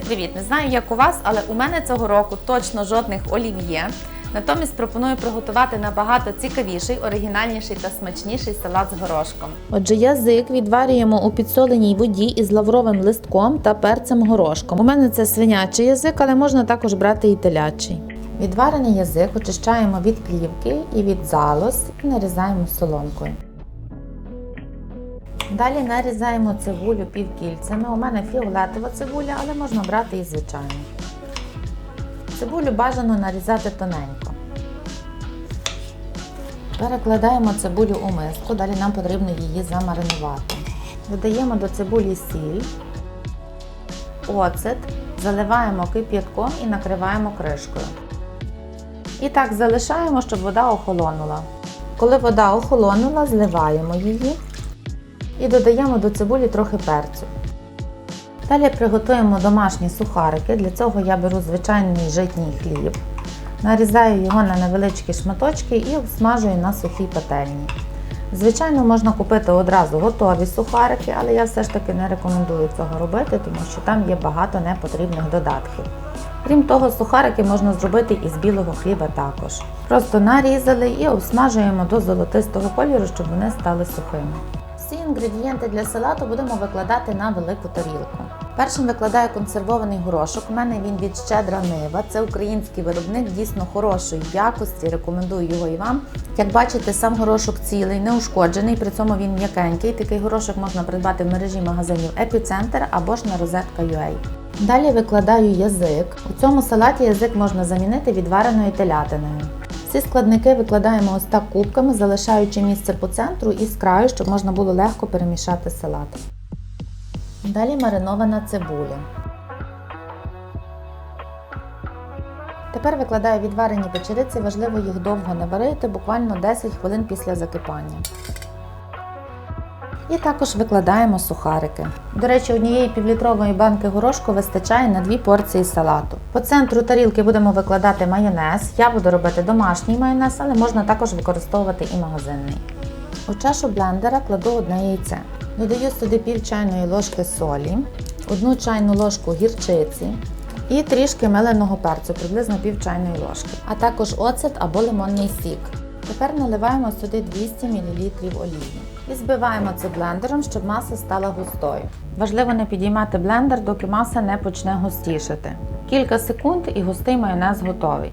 привіт! Не знаю, як у вас, але у мене цього року точно жодних олів'є. Натомість пропоную приготувати набагато цікавіший, оригінальніший та смачніший салат з горошком. Отже, язик відварюємо у підсоленій воді із лавровим листком та перцем горошком. У мене це свинячий язик, але можна також брати і телячий. Відварений язик очищаємо від плівки і від залоз і нарізаємо соломкою. Далі нарізаємо цибулю півкільцями. У мене фіолетова цибуля, але можна брати і звичайну. Цибулю бажано нарізати тоненько. Перекладаємо цибулю у миску, далі нам потрібно її замаринувати. Додаємо до цибулі сіль, оцет, заливаємо кип'ятком і накриваємо кришкою. І так залишаємо, щоб вода охолонула. Коли вода охолонула, зливаємо її і додаємо до цибулі трохи перцю. Далі приготуємо домашні сухарики. Для цього я беру звичайний житній хліб, нарізаю його на невеличкі шматочки і обсмажую на сухій пательні. Звичайно, можна купити одразу готові сухарики, але я все ж таки не рекомендую цього робити, тому що там є багато непотрібних додатків. Крім того, сухарики можна зробити із білого хліба також. Просто нарізали і обсмажуємо до золотистого кольору, щоб вони стали сухими. Інгредієнти для салату будемо викладати на велику тарілку. Першим викладаю консервований горошок. У мене він від щедра нива. Це український виробник, дійсно хорошої якості. Рекомендую його і вам. Як бачите, сам горошок цілий, неушкоджений, при цьому він м'якенький. Такий горошок можна придбати в мережі магазинів Епіцентр або ж на розетка.ua. Далі викладаю язик. У цьому салаті язик можна замінити відвареною телятиною. Всі складники викладаємо ось так кубками, залишаючи місце по центру і з краю, щоб можна було легко перемішати салат. Далі маринована цибуля. Тепер викладаю відварені печериці, важливо їх довго не варити, буквально 10 хвилин після закипання. І також викладаємо сухарики. До речі, однієї півлітрової банки горошку вистачає на дві порції салату. По центру тарілки будемо викладати майонез. Я буду робити домашній майонез, але можна також використовувати і магазинний. У чашу блендера кладу одне яйце. Додаю сюди пів чайної ложки солі, одну чайну ложку гірчиці і трішки меленого перцю, приблизно пів чайної ложки, а також оцет або лимонний сік. Тепер наливаємо сюди 200 мл олії. І збиваємо це блендером, щоб маса стала густою. Важливо не підіймати блендер, доки маса не почне густішати. Кілька секунд і густий майонез готовий.